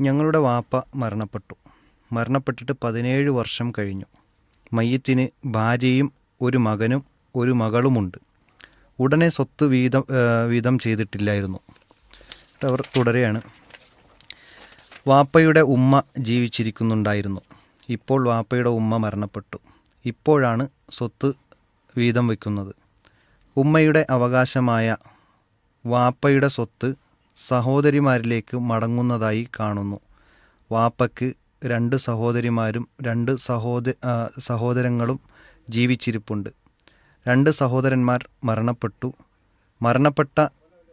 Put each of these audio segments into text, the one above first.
ഞങ്ങളുടെ വാപ്പ മരണപ്പെട്ടു. മരണപ്പെട്ടിട്ട് പതിനേഴ് വർഷം കഴിഞ്ഞു. മയ്യത്തിന് ഭാര്യയും ഒരു മകനും ഒരു മകളുമുണ്ട്. ഉടനെ സ്വത്ത് വീതം വീതം ചെയ്തിട്ടില്ലായിരുന്നു. അവർ തുടരെയാണ്. വാപ്പയുടെ ഉമ്മ ജീവിച്ചിരിക്കുന്നുണ്ടായിരുന്നു. ഇപ്പോൾ വാപ്പയുടെ ഉമ്മ മരണപ്പെട്ടു. ഇപ്പോഴാണ് സ്വത്ത് വീതം വയ്ക്കുന്നത്. ഉമ്മയുടെ അവകാശമായ വാപ്പയുടെ സ്വത്ത് സഹോദരിമാരിലേക്ക് മടങ്ങുന്നതായി കാണുന്നു. വാപ്പയ്ക്ക് രണ്ട് സഹോദരിമാരും രണ്ട് സഹോദ സഹോദരങ്ങളും ജീവിച്ചിരിപ്പുണ്ട്. രണ്ട് സഹോദരന്മാർ മരണപ്പെട്ടു. മരണപ്പെട്ട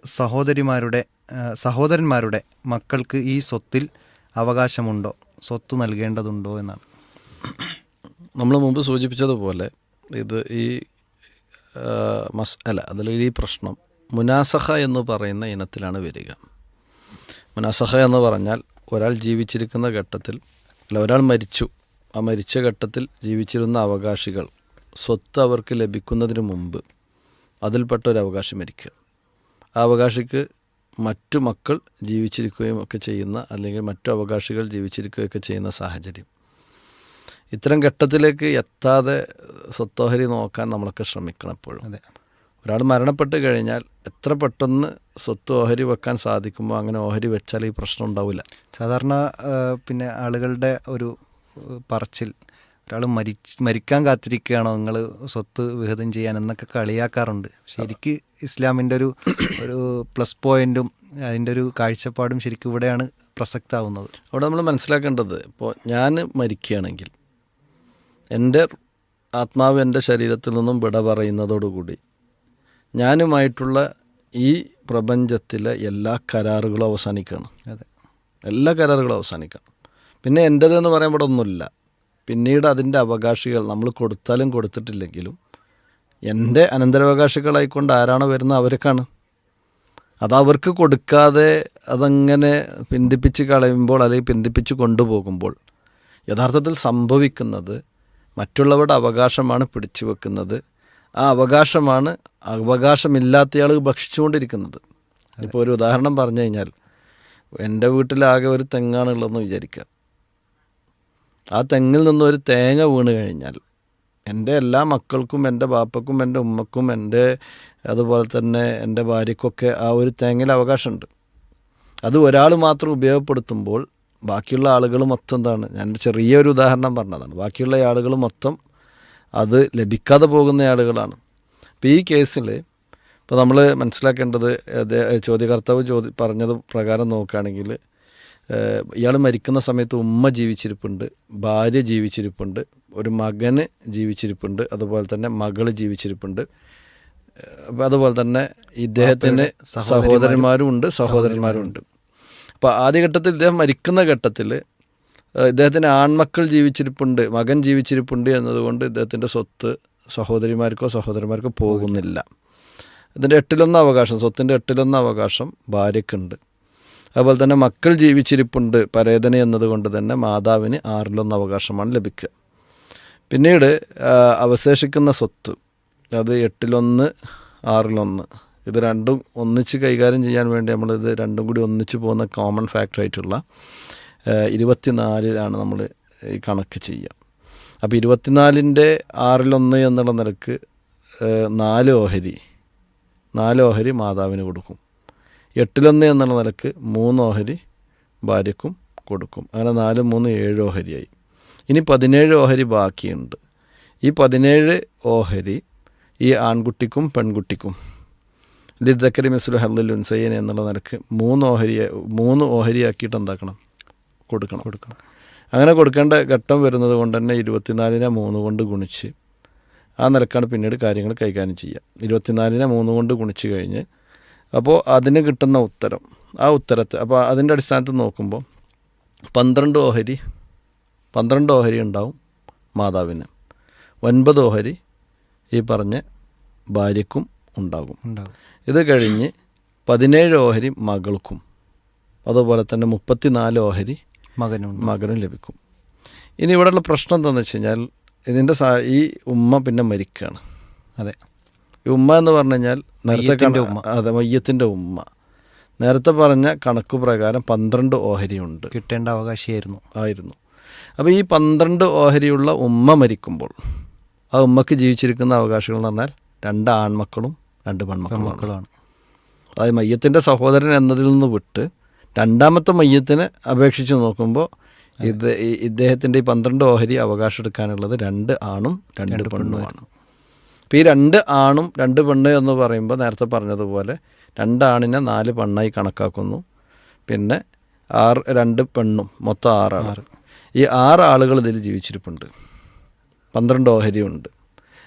സഹോദരിമാരുടെ സഹോദരന്മാരുടെ മക്കൾക്ക് ഈ സ്വത്തിൽ അവകാശമുണ്ടോ? സ്വത്ത് നൽകേണ്ടതുണ്ടോ എന്നാണ്. നമ്മൾ മുമ്പ് സൂചിപ്പിച്ചതുപോലെ ഇത് ഈ മസ് അല്ല അതിൽ ഈ പ്രശ്നം മുനാസഹ എന്ന് പറയുന്ന ഇനത്തിലാണ് വരിക. മുനാസഹ എന്ന് പറഞ്ഞാൽ ഒരാൾ ജീവിച്ചിരിക്കുന്ന ഘട്ടത്തിൽ അല്ല ഒരാൾ മരിച്ചു. ആ മരിച്ച ഘട്ടത്തിൽ ജീവിച്ചിരുന്ന അവകാശികൾ സ്വത്ത് അവർക്ക് ലഭിക്കുന്നതിന് മുമ്പ് അതിൽപ്പെട്ട ഒരു അവകാശം മരിക്കുക. ആ അവകാശിക്ക് മറ്റു മക്കൾ ജീവിച്ചിരിക്കുകയും ഒക്കെ ചെയ്യുന്ന അല്ലെങ്കിൽ മറ്റു അവകാശികൾ ജീവിച്ചിരിക്കുകയൊക്കെ ചെയ്യുന്ന സാഹചര്യം. ഇത്തരം ഘട്ടത്തിലേക്ക് എത്താതെ സ്വത്തോഹരി നോക്കാൻ നമ്മളൊക്കെ ശ്രമിക്കണം എപ്പോഴും. ഒരാൾ മരണപ്പെട്ട് കഴിഞ്ഞാൽ എത്ര പെട്ടെന്ന് സ്വത്ത് ഓഹരി വെക്കാൻ സാധിക്കുമ്പോൾ അങ്ങനെ ഓഹരി വെച്ചാൽ ഈ പ്രശ്നം ഉണ്ടാവില്ല. സാധാരണ പിന്നെ ആളുകളുടെ ഒരു പറച്ചിൽ ഒരാൾ മരിച്ച് മരിക്കാൻ കാത്തിരിക്കുകയാണോ നിങ്ങൾ സ്വത്ത് വിഹിതം ചെയ്യാൻ എന്നൊക്കെ കളിയാക്കാറുണ്ട്. ശരിക്ക് ഇസ്ലാമിന്റെ ഒരു ഒരു പ്ലസ് പോയിന്റും അതിന്റെ ഒരു കാഴ്ചപ്പാടും ശരിക്കും ഇവിടെയാണ് പ്രസക്താവുന്നത്. അവിടെ നമ്മൾ മനസ്സിലാക്കേണ്ടത് ഇപ്പോൾ ഞാൻ മരിക്കുകയാണെങ്കിൽ എന്റെ ആത്മാവ് എന്റെ ശരീരത്തിൽ നിന്നും വിട പറയുന്നതോടുകൂടി ഞാനുമായിട്ടുള്ള ഈ പ്രപഞ്ചത്തിലെ എല്ലാ കരാറുകളും അവസാനിക്കണം. അതെ. എല്ലാ കരാറുകളും അവസാനിക്കണം. പിന്നെ എന്റേതെന്ന് പറയാൻ ഇവിടെ ഒന്നുമില്ല പിന്നീട് അതിന്റെ അവകാശികൾ നമ്മൾ കൊടുത്താലും കൊടുത്തിട്ടില്ലെങ്കിലും എന്റെ അനന്തരാവകാശികളായിക്കൊണ്ട് ആരാണോ വരുന്നത് അവർക്കാണ്. അത് അവർക്ക് കൊടുക്കാതെ അതങ്ങനെ പിന്തിപ്പിച്ച് കളയുമ്പോൾ അല്ലെങ്കിൽ പിന്തിപ്പിച്ച് കൊണ്ടുപോകുമ്പോൾ യഥാർത്ഥത്തിൽ സംഭവിക്കുന്നത് മറ്റുള്ളവരുടെ അവകാശമാണ് പിടിച്ചു വെക്കുന്നത് ആ അവകാശമാണ്. അവകാശമില്ലാത്തയാൾ ഭക്ഷിച്ചുകൊണ്ടിരിക്കുന്നത്. ഇപ്പോൾ ഒരു ഉദാഹരണം പറഞ്ഞു കഴിഞ്ഞാൽ എന്റെ വീട്ടിലാകെ ഒരു തെങ്ങാണുള്ളതെന്ന് വിചാരിക്കുക. ആ തെങ്ങിൽ നിന്ന് ഒരു തേങ്ങ വീണ് കഴിഞ്ഞാൽ എന്റെ എല്ലാ മക്കൾക്കും എന്റെ ബാപ്പക്കും എന്റെ ഉമ്മക്കും എന്റെ അതുപോലെ തന്നെ എന്റെ ഭാര്യക്കൊക്കെ ആ ഒരു തേങ്ങയിൽ അവകാശമുണ്ട്. അത് ഒരാൾ മാത്രം ഉപയോഗപ്പെടുത്തുമ്പോൾ ബാക്കിയുള്ള ആളുകൾ മൊത്തം എന്താണ്? ഞാൻ ചെറിയൊരു ഉദാഹരണം പറഞ്ഞതാണ്. ബാക്കിയുള്ള ആളുകൾ മൊത്തം അത് ലഭിക്കാതെ പോകുന്ന ആളുകളാണ്. അപ്പോൾ ഈ കേസിൽ ഇപ്പോൾ നമ്മൾ മനസ്സിലാക്കേണ്ടത് ചോദ്യകർത്താവ് ചോദി പറഞ്ഞത് പ്രകാരം നോക്കുകയാണെങ്കിൽ ഇയാൾ മരിക്കുന്ന സമയത്ത് ഉമ്മ ജീവിച്ചിരിപ്പുണ്ട് ഭാര്യ ജീവിച്ചിരിപ്പുണ്ട് ഒരു മകന് ജീവിച്ചിരിപ്പുണ്ട് അതുപോലെ തന്നെ മകൾ ജീവിച്ചിരിപ്പുണ്ട്. അതുപോലെ തന്നെ ഇദ്ദേഹത്തിന് സഹോദരന്മാരും ഉണ്ട് സഹോദരന്മാരും ഉണ്ട്. അപ്പോൾ ആദ്യഘട്ടത്തിൽ ഇദ്ദേഹം മരിക്കുന്ന ഘട്ടത്തിൽ ഏഹ് ഇദ്ദേഹത്തിന് ആൺമക്കൾ ജീവിച്ചിരിപ്പുണ്ട് മകൻ ജീവിച്ചിരിപ്പുണ്ട് എന്നതുകൊണ്ട് ഇദ്ദേഹത്തിന്റെ സ്വത്ത് സഹോദരിമാർക്കോ സഹോദരന്മാർക്കോ പോകുന്നില്ല. ഇതിന്റെ എട്ടിലൊന്ന് അവകാശം സ്വത്തിന്റെ എട്ടിലൊന്ന് അവകാശം ഭാര്യയ്ക്കുണ്ട്. അതുപോലെ തന്നെ മക്കൾ ജീവിച്ചിരിപ്പുണ്ട് പരേതന എന്നതുകൊണ്ട് തന്നെ മാതാവിന് ആറിലൊന്ന് അവകാശമാണ് ലഭിക്കുക. പിന്നീട് അവശേഷിക്കുന്ന സ്വത്ത് അത് എട്ടിലൊന്ന് ആറിലൊന്ന് ഇത് രണ്ടും ഒന്നിച്ച് കൈകാര്യം ചെയ്യാൻ വേണ്ടി നമ്മളിത് രണ്ടും കൂടി ഒന്നിച്ച് പോകുന്ന കോമൺ ഫാക്ടർ ആയിട്ടുള്ള ഇരുപത്തിനാലിലാണ് നമ്മൾ ഈ കണക്ക് ചെയ്യുക. അപ്പോൾ ഇരുപത്തിനാലിന്റെ ആറിലൊന്ന് എന്നുള്ള നിലയ്ക്ക് ആ, നാല് ഓഹരി നാല് ഓഹരി മാതാവിന് കൊടുക്കും. എട്ടിലൊന്ന് എന്നുള്ള നിലയ്ക്ക് മൂന്ന് ഓഹരി ഭാര്യക്കും കൊടുക്കും. അങ്ങനെ നാല് മൂന്ന് ഏഴ് ഓഹരിയായി. ഇനി പതിനേഴ് ഓഹരി ബാക്കിയുണ്ട്. ഈ പതിനേഴ് ഓഹരി ഈ ആൺകുട്ടിക്കും പെൺകുട്ടിക്കും ലിദ്ദക്കരി മിസ്ലു ഹല്ലുൽ ഉൻസൈൻ എന്നുള്ള നിലയ്ക്ക് മൂന്ന് ഓഹരി മൂന്ന് ഓഹരിയാക്കിയിട്ട് എന്താക്കണം? കൊടുക്കണം. കൊടുക്കണം. അങ്ങനെ കൊടുക്കേണ്ട ഘട്ടം വരുന്നത് കൊണ്ട് തന്നെ ഇരുപത്തിനാലിനെ മൂന്ന് കൊണ്ട് ഗുണിച്ച് ആ നിലക്കാണ് പിന്നീട് കാര്യങ്ങൾ കൈകാര്യം ചെയ്യുക. ഇരുപത്തിനാലിനെ മൂന്ന് കൊണ്ട് ഗുണിച്ച് കഴിഞ്ഞ് അപ്പോൾ അതിന് കിട്ടുന്ന ഉത്തരം ആ ഉത്തരത്തെ അപ്പോൾ അതിന്റെ അടിസ്ഥാനത്തിൽ നോക്കുമ്പോൾ പന്ത്രണ്ട് ഓഹരി പന്ത്രണ്ട് ഓഹരി ഉണ്ടാവും മാതാവിന്. ഒൻപത് ഓഹരി ഈ പറഞ്ഞ ഭാര്യക്കും ഉണ്ടാകും. ഇത് കഴിഞ്ഞ് പതിനേഴ് ഓഹരി മകൾക്കും അതുപോലെ തന്നെ മുപ്പത്തിനാല് ഓഹരി മകനുണ്ട്. മകനും ലഭിക്കും. ഇനി ഇവിടെയുള്ള പ്രശ്നം എന്താണെന്ന് വെച്ച് കഴിഞ്ഞാൽ ഇതിന്റെ സാ ഈ ഉമ്മ പിന്നെ മരിക്കുകയാണ് അതെ. ഈ ഉമ്മ എന്ന് പറഞ്ഞു കഴിഞ്ഞാൽ നേരത്തെ ഉമ്മ. അതെ മയ്യത്തിന്റെ ഉമ്മ. നേരത്തെ പറഞ്ഞ കണക്ക് പ്രകാരം പന്ത്രണ്ട് ഓഹരിയുണ്ട്. കിട്ടേണ്ട അവകാശിയായിരുന്നു. ആയിരുന്നു. അപ്പോൾ ഈ പന്ത്രണ്ട് ഓഹരിയുള്ള ഉമ്മ മരിക്കുമ്പോൾ ആ ഉമ്മക്ക് ജീവിച്ചിരിക്കുന്ന അവകാശികൾ എന്ന് പറഞ്ഞാൽ രണ്ട് ആൺമക്കളും രണ്ട് പെൺമക്കളുമാണ്. മക്കളുമാണ് അതായത് മയ്യത്തിന്റെ സഹോദരൻ എന്നതിൽ നിന്ന് വിട്ട് രണ്ടാമത്തെ മയ്യത്തിനെ അപേക്ഷിച്ച് നോക്കുമ്പോൾ ഇത് ഈ- ഇദ്ദേഹത്തിന്റെ ഈ പന്ത്രണ്ട് ഓഹരി അവകാശം എടുക്കാനുള്ളത് രണ്ട് ആണും രണ്ട് പെണ്ണുമാണ്. അപ്പോൾ ഈ രണ്ട് ആണും രണ്ട് പെണ്ണ് എന്ന് പറയുമ്പോൾ നേരത്തെ പറഞ്ഞതുപോലെ രണ്ടാണിനെ നാല് പെണ്ണായി കണക്കാക്കുന്നു. പിന്നെ ആറ് രണ്ട് പെണ്ണും മൊത്തം ആറാണ്. ഈ ആറ് ആളുകൾ ഇതിൽ ജീവിച്ചിരിപ്പുണ്ട്. പന്ത്രണ്ട് ഓഹരിയുണ്ട്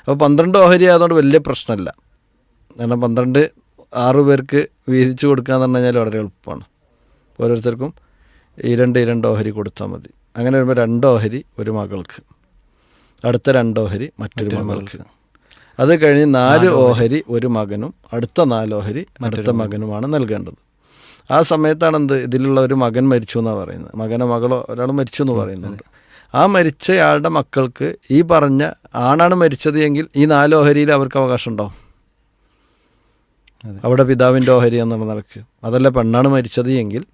അപ്പോൾ പന്ത്രണ്ട് ഓഹരി ആയതുകൊണ്ട് വലിയ പ്രശ്നമില്ല. കാരണം പന്ത്രണ്ട് ആറ് പേർക്ക് വീതിച്ചു കൊടുക്കുക എന്ന് പറഞ്ഞു കഴിഞ്ഞാൽ വളരെ എളുപ്പമാണ്. ഓരോരുത്തർക്കും ഈ രണ്ട് ഈ ഓഹരി കൊടുത്താൽ മതി. അങ്ങനെ വരുമ്പോൾ രണ്ടോഹരി ഓഹരി ഒരു മകൾക്ക്. അടുത്ത രണ്ടോഹരി ഓഹരി മറ്റൊരു മകൾക്ക്. അത് കഴിഞ്ഞ് നാല് ഓഹരി. ഒരു മകനും അടുത്ത നാലോഹരി ഓഹരി അടുത്ത മകനുമാണ് നൽകേണ്ടത്. ആ സമയത്താണ് എന്ത് ഇതിലുള്ള ഒരു മകൻ മരിച്ചു എന്നാണ് പറയുന്നത്. മകനോ മകളോ ഒരാൾ മരിച്ചു എന്ന് പറയുന്നുണ്ട്. ആ മരിച്ചയാളുടെ മക്കൾക്ക് ഈ പറഞ്ഞ ആണാണ് മരിച്ചത് എങ്കിൽ ഈ നാലോഹരിയിൽ അവർക്ക് അവകാശം ഉണ്ടാവും അവിടെ പിതാവിന്റെ ഓഹരി എന്നുള്ള നിലയ്ക്ക്. അതല്ല പെണ്ണാണ് മരിച്ചത് എങ്കിൽ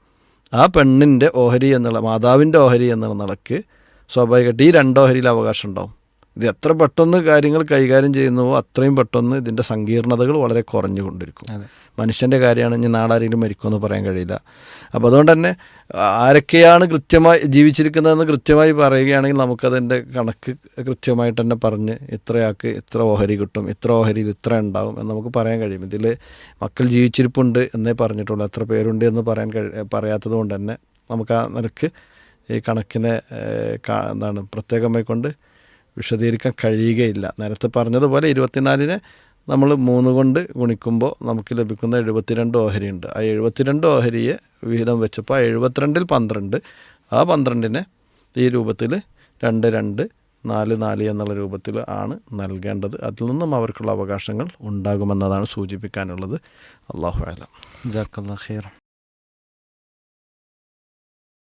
ആ പെണ്ണിന്റെ ഓഹരി എന്നുള്ള മാതാവിന്റെ ഓഹരി എന്നുള്ള നിലയ്ക്ക് സ്വാഭാവികമായിട്ട് ഈ രണ്ടോഹരിയിൽ അവകാശം ഉണ്ടാവും. ഇത് എത്ര പെട്ടെന്ന് കാര്യങ്ങൾ കൈകാര്യം ചെയ്യുന്നുവോ അത്രയും പെട്ടെന്ന് ഇതിന്റെ സങ്കീർണതകൾ വളരെ കുറഞ്ഞുകൊണ്ടിരിക്കും. മനുഷ്യന്റെ കാര്യമാണ് ഇനി നാളെ ആരെങ്കിലും മരിക്കുമെന്ന് പറയാൻ കഴിയില്ല. അപ്പോൾ അതുകൊണ്ട് തന്നെ ആരൊക്കെയാണ് കൃത്യമായി ജീവിച്ചിരിക്കുന്നതെന്ന് കൃത്യമായി പറയുകയാണെങ്കിൽ നമുക്കതിന്റെ കണക്ക് കൃത്യമായിട്ട് തന്നെ പറഞ്ഞ് ഇത്രയാൾക്ക് ഇത്ര ഓഹരി കിട്ടും ഇത്ര ഓഹരിയിൽ ഇത്ര ഉണ്ടാവും എന്ന് നമുക്ക് പറയാൻ കഴിയും. ഇതിൽ മക്കൾ ജീവിച്ചിരിപ്പുണ്ട് എന്നേ പറഞ്ഞിട്ടുള്ളൂ. എത്ര പേരുണ്ട് എന്ന് പറയാൻ കഴി പറയാത്തത് കൊണ്ട് തന്നെ നമുക്ക് ആ നിലയ്ക്ക് ഈ കണക്കിനെ എന്താണ് പ്രത്യേകമായി കൊണ്ട് വിശദീകരിക്കാൻ കഴിയുകയില്ല. നേരത്തെ പറഞ്ഞതുപോലെ ഇരുപത്തിനാലിന് നമ്മൾ മൂന്ന് കൊണ്ട് ഗുണിക്കുമ്പോൾ നമുക്ക് ലഭിക്കുന്ന എഴുപത്തിരണ്ട് ഓഹരിയുണ്ട്. ആ എഴുപത്തിരണ്ട് ഓഹരിയെ വിഹിതം വെച്ചപ്പോൾ ആ എഴുപത്തിരണ്ടിൽ പന്ത്രണ്ട് ആ പന്ത്രണ്ടിനെ ഈ രൂപത്തിൽ രണ്ട് രണ്ട് നാല് നാല് എന്നുള്ള രൂപത്തിൽ ആണ് നൽകേണ്ടത്. അതിൽ നിന്നും അവർക്കുള്ള അവകാശങ്ങൾ ഉണ്ടാകുമെന്നതാണ് സൂചിപ്പിക്കാനുള്ളത്. അള്ളാഹു അലം ജാക്കല്ലാ ഖൈർ